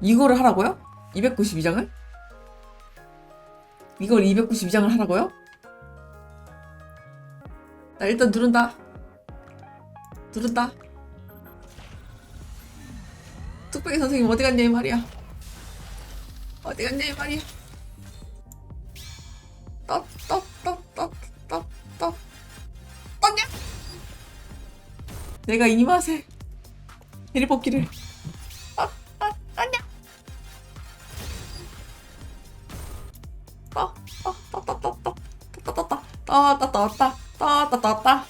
이거를 하라고요? 292장을? 이걸 292장을 하라고요? 나 일단 누른다. 누른다. 뚝배기 선생님 어디 갔냐 이 말이야. 어디 갔냐 이 말이야. 떡, 떡, 떡, 떡, 떡, 떡. 떡냐? 내가 이 맛에 해리뽑기를 떠, 떠, 떠.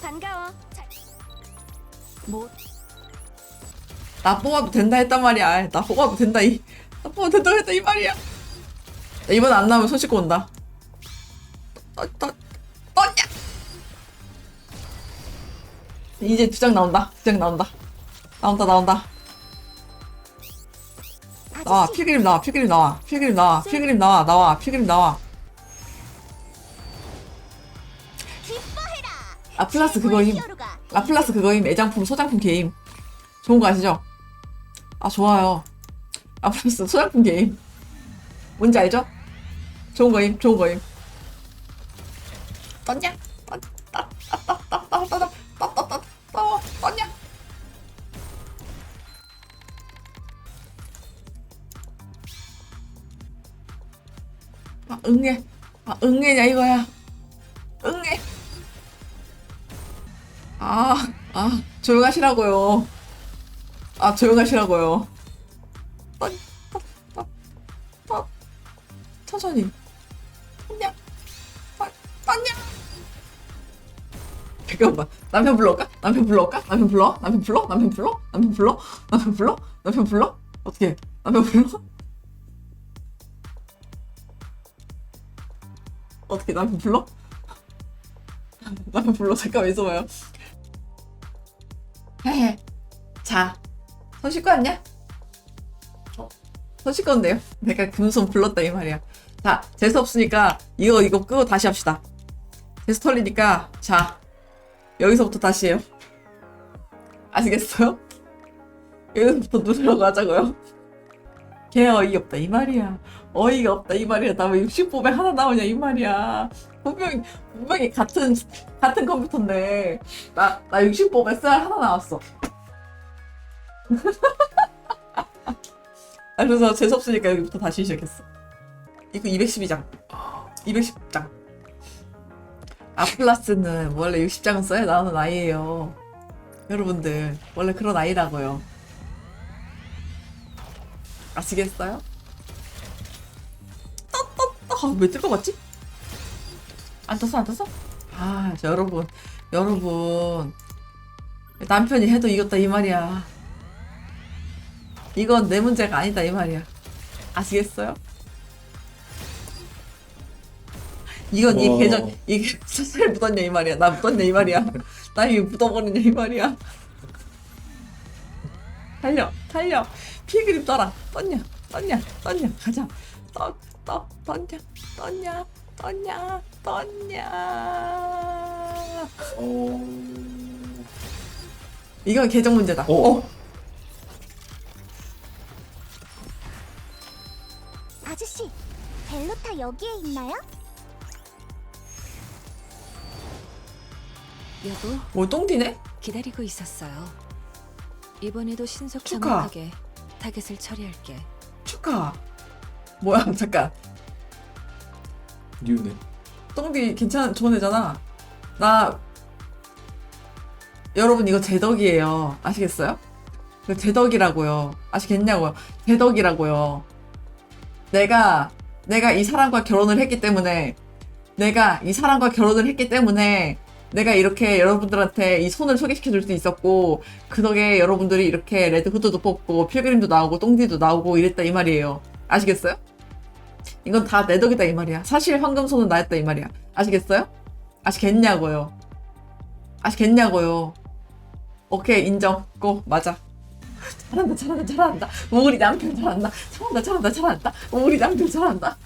반가워. 잘... 뭐나 뽑아도 된다 했단 말이야. 나 뽑아도 된다 이. 나 뽑아도 된다 했다 이 말이야. 나 이번 안 나오면 손 씻고 온다. 떠, 떠, 떠냐? 이제 두 장 나온다. 두 장 나온다. 나온다 나온다. 나와 아저씨 필그림 나와 필그림 나와 필그림 나와 필그림 나와 나와 필그림 나와. 라플라스 그거임. 히어로가 라플라스 그거임 애장품 소장품 게임. 좋은 거 아시죠? 아 좋아요. 라플라스 소장품 게임. 뭔지 알죠? 좋은 거임 좋은 거임. 떴냐? 응애냐 이거야 응애 아, 아, 조용하시라고요. 아, 조용하시라고요. 떠, 떠, 떠, 떠, 천천히. 떴냐? 떠, 떴냐? 잠깐만. 남편 불러올까? 남편 불러올까? 남편 불러? 남편 불러? 남편 불러? 남편 불러? 남편 불러? 남편 불러? 어떻게? 남편 불러? 어떻게 남편 불러? 남편 불러 잠깐만 있어봐요. 헤헤. 자, 손 씻고 왔냐? 어, 손 씻고 온대요. 내가 금손 불렀다 이 말이야. 자, 재수 없으니까 이거 이거 끄고 다시 합시다. 재수 털리니까 자 여기서부터 다시 해요. 아시겠어요? 여기서부터 누르라고 하자고요. 개 어이없다 이 말이야. 어이가 없다 이 말이야. 나 왜 60뽑에 하나 나오냐 이 말이야. 분명히 분명히 같은 같은 컴퓨터인데 나나 60뽑에 쌀 하나 나왔어. 아 그래서 재수 없으니까 여기부터 다시 시작했어. 이거 212장. 210장. 아플라스는 원래 60장은 써야 나오는 아이예요. 여러분들 원래 그런 아이라고요. 아시겠어요? 떠떠떠 왜 뜰것 같지? 안 떴어 안 떴어? 아저 여러분 여러분 남편이 해도 이겼다 이 말이야. 이건 내 문제가 아니다 이 말이야. 아시겠어요? 이건 이 와. 계정 이게 사실 묻었냐 이 말이야. 나 묻었냐 이 말이야. 나 이거 묻어버리냐 이 말이야. 달려 달려 필그림 떠라 떴냐 떴냐 떴냐 가자 떠떠 떴냐 떴냐 떴냐 떴냐 어... 이건 계정 문제다. 어. 어. 아저씨 벨로타 여기에 있나요? 여보, 뭐 똥티네? 기다리고 있었어요. 이번에도 축하. 신속정확하게 타겟을 처리할게. 축하. 뭐야 잠깐. 뉴네. 똥비 괜찮 좋은 애잖아. 나 여러분 이거 제 덕이에요. 아시겠어요? 이거 제 덕이라고요. 아시겠냐고요? 제 덕이라고요. 내가 내가 이 사람과 결혼을 했기 때문에 내가 이 사람과 결혼을 했기 때문에 내가 이렇게 여러분들한테 이 손을 소개시켜 줄 수 있었고 그 덕에 여러분들이 이렇게 레드 후드도 뽑고 필그림도 나오고 똥디도 나오고 이랬다 이 말이에요. 아시겠어요? 이건 다 내 덕이다 이 말이야. 사실 황금손은 나였다 이 말이야. 아시겠어요? 아시겠냐고요. 아시겠냐고요. 오케이 인정. 고 맞아. 잘한다 잘한다 잘한다. 우리 남편 잘한다. 잘한다 잘한다 잘한다. 우리 남편 잘한다.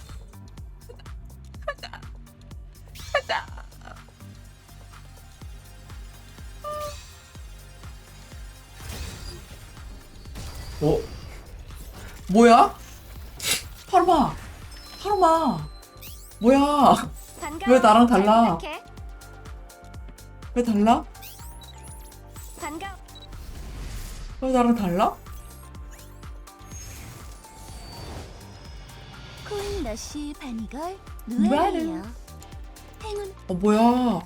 뭐야? 하루마 하루마 뭐야. 왜 나랑 달라? 왜 달라? 왜 나랑 달라? 코인 러쉬 바니걸. 누아르예요. 행운 어 뭐야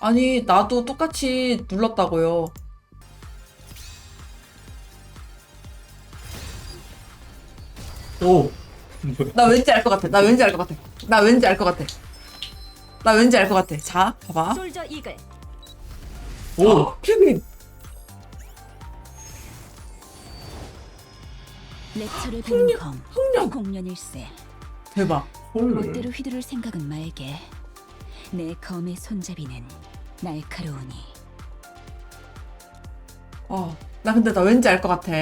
아니 나도 똑같이 눌렀다고요 오! 나 왠지 알 것 같아 나 왠지 알 것 같아 나 왠지 알 것 같아 나 왠지 알 것 같아 자 봐봐 솔저 이글. 오! 어, 큐빈 렉처를 배는 검. 흥룡 공연일세. 대박 헐. 멋대로 휘두를 생각은 말게. 내 검의 손잡이는 날카로우니. 어, 나 근데 나 왠지 알 것 같아.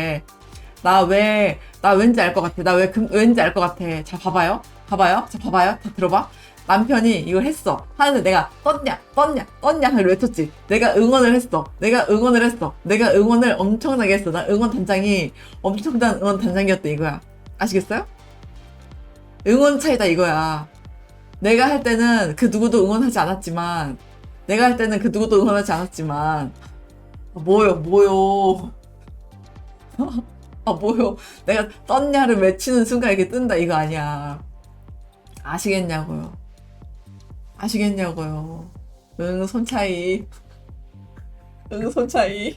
나 왜, 나 왠지 알 것 같아. 나 왜, 금, 왠지 알 것 같아. 자, 봐봐요. 봐봐요. 자, 봐봐요. 다 들어봐. 남편이 이걸 했어. 하는데 내가 떴냐, 떴냐, 떴냐 하를 외쳤지. 내가 응원을 했어. 내가 응원을 했어. 내가 응원을 엄청나게 했어. 나 응원 단장이 엄청난 응원 단장이었다 이거야. 아시겠어요? 응원 차이다 이거야. 내가 할 때는 그 누구도 응원하지 않았지만, 내가 할 때는 그 누구도 응원하지 않았지만, 아, 뭐요, 뭐요. 아, 뭐요. 내가 떴냐를 외치는 순간 이게 뜬다, 이거 아니야. 아시겠냐고요. 아시겠냐고요. 응, 손 차이. 응, 손 차이.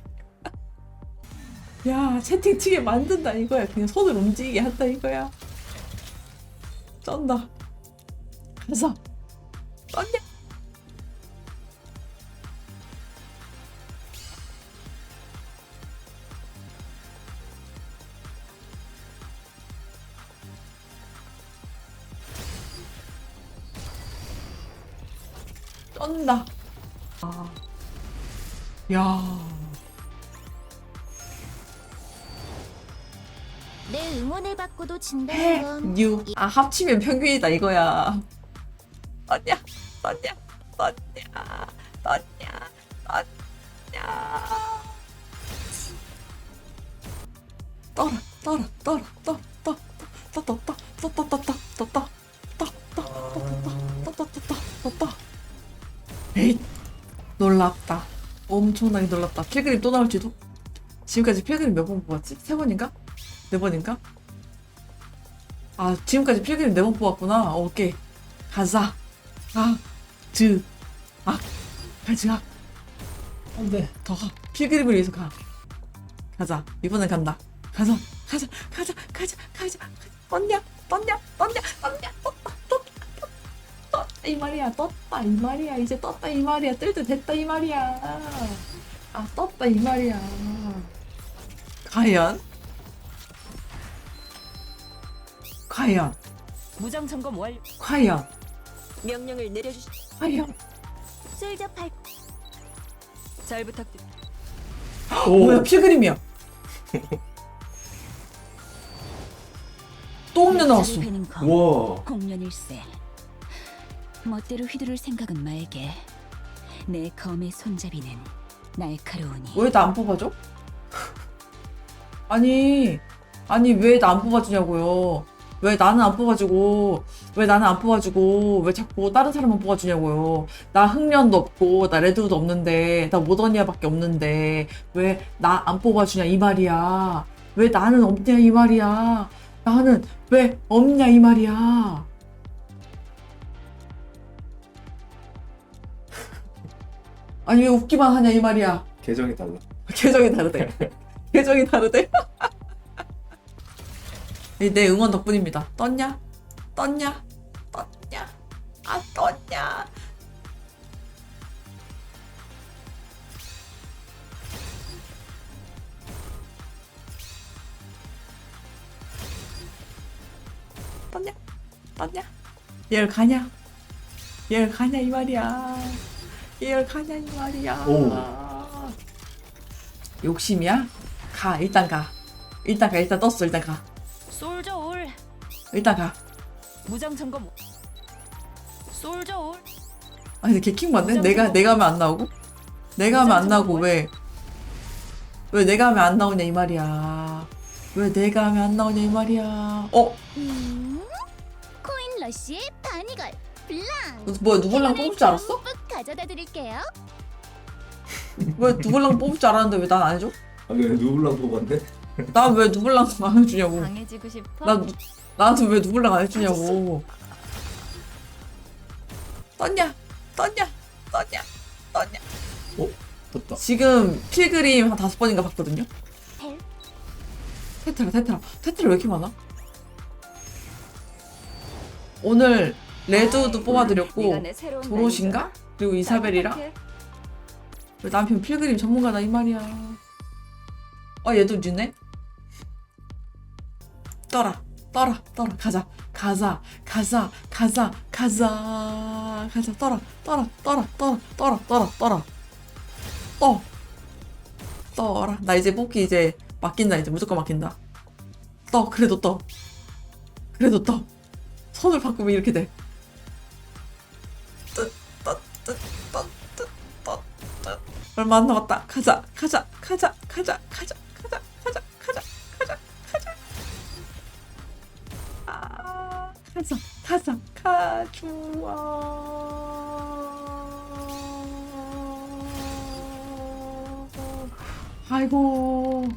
야, 채팅 치게 만든다, 이거야. 그냥 손을 움직이게 한다, 이거야. 쩐다. 가서. 떴냐? 쩐다. 아. 야. 내 응원을 받고도 진다는 건 유. 아, 합치면 평균이다, 이거야. 떴냐? 떴냐? 떴냐? 떴냐? 떠라, 떠라, 떠라, 떠, 떠, 에잇. 놀랍다. 엄청나게 놀랍다. 필그림 또 나올지도? 지금까지 필그림 몇 번 뽑았지? 세 번인가? 네 번인가? 아, 지금까지 필그림 네 번 뽑았구나. 어, 오케이. 가자. 아, 즈, 악, 가자. 안 돼. 더 가. 필그림을 위해서 가. 가자. 이번엔 간다. 가자. 가자. 가자. 가자. 가자. 가자. 떴냐? 떴냐? 떴냐? 떴냐? 떴다. 떴다. 이 말이야. 떴다. 이 말이야. 이제 떴다. 이 말이야. 뜰 때 됐다. 이 말이야. 아, 떴다. 이 말이야. 과연? 과연? 무장 점검 완료. 과연? 명령을 내려주시. 과연? 솔저 팔잘 부탁드립니다. 오! 뭐야 필그림이야 또 옥녀 나왔어. 우와! 공연일세. 멋대로 휘두를 생각은 말게. 내 검의 손잡이는 날카로우니. 왜 나 안 뽑아줘? 아니 아니 왜 나 안 뽑아주냐고요 왜 나는 안 뽑아주고 왜 나는 안 뽑아주고 왜 자꾸 다른 사람만 뽑아주냐고요 나 흥련도 없고 나 레드도 없는데 나 모더니아밖에 없는데 왜 나 안 뽑아주냐 이 말이야 왜 나는 없냐 이 말이야 나는 왜 없냐 이 말이야 아니 왜 웃기만 하냐 이 말이야 계정이 달라. 계정이 다르대. 계정이 다르대. 이내 응원 덕분입니다. 떴냐? 떴냐? 떴냐? 아 떴냐? 떴냐? 떴냐? 얘를 가냐? 얘를 가냐 이 말이야. 이 말이야. 오. 욕심이야? 가 일단 가 일단 가 일단 떴어 일단 가 솔저 올. 일단 가 무장 점검. 솔저 올. 아니 근데 개킹 맞네 내가 내가 하면 안 나오고 내가 하면 안 나오고 왜 왜 내가 하면 안 나오냐 이 말이야 왜 내가 하면 안 나오냐 이 말이야. 어? 음, 코인 러쉬의 바니걸 블랑. 너 뭐야 누굴랑 뽑을 줄 알았어? 가져다 드릴게요. 왜 누굴랑 뽑을 줄 알았는데 왜 난 안 해줘? 아, 왜 누굴랑 뽑았네? 난 왜 누굴랑 안 해주냐고. 강해지고 싶어? 나 누- 나한테 왜 누굴랑 안 해주냐고. 떴냐? 떴냐? 떴냐? 떴냐? 어? 떴다. 지금 필그림 한 다섯 번인가 봤거든요. 헬. 테트라 테트라 테트라 왜 이렇게 많아? 오늘 레드도 뽑아드렸고 도로신가? 그리고 이사벨이랑? 우리 남편 필그림 전문가다 이 말이야. 어 얘도 뉴네? 떠라 떠라 떠라. 가자 가자 가자 가자 가자 가자. 떠라 떠라 떠라 떠라 떠라 떠라 떠라. 떠. 떠라. 나 이제 뽑기 이제 맡긴다 이제 무조건 맡긴다. 떠. 그래도 떠. 그래도 떠. 손을 바꾸면 이렇게 돼 얼마 안 남았다. 가자 가자 가자 가자 가자 가자 가자 가자 가자 가자. 아 가자 가자 가주아 아이고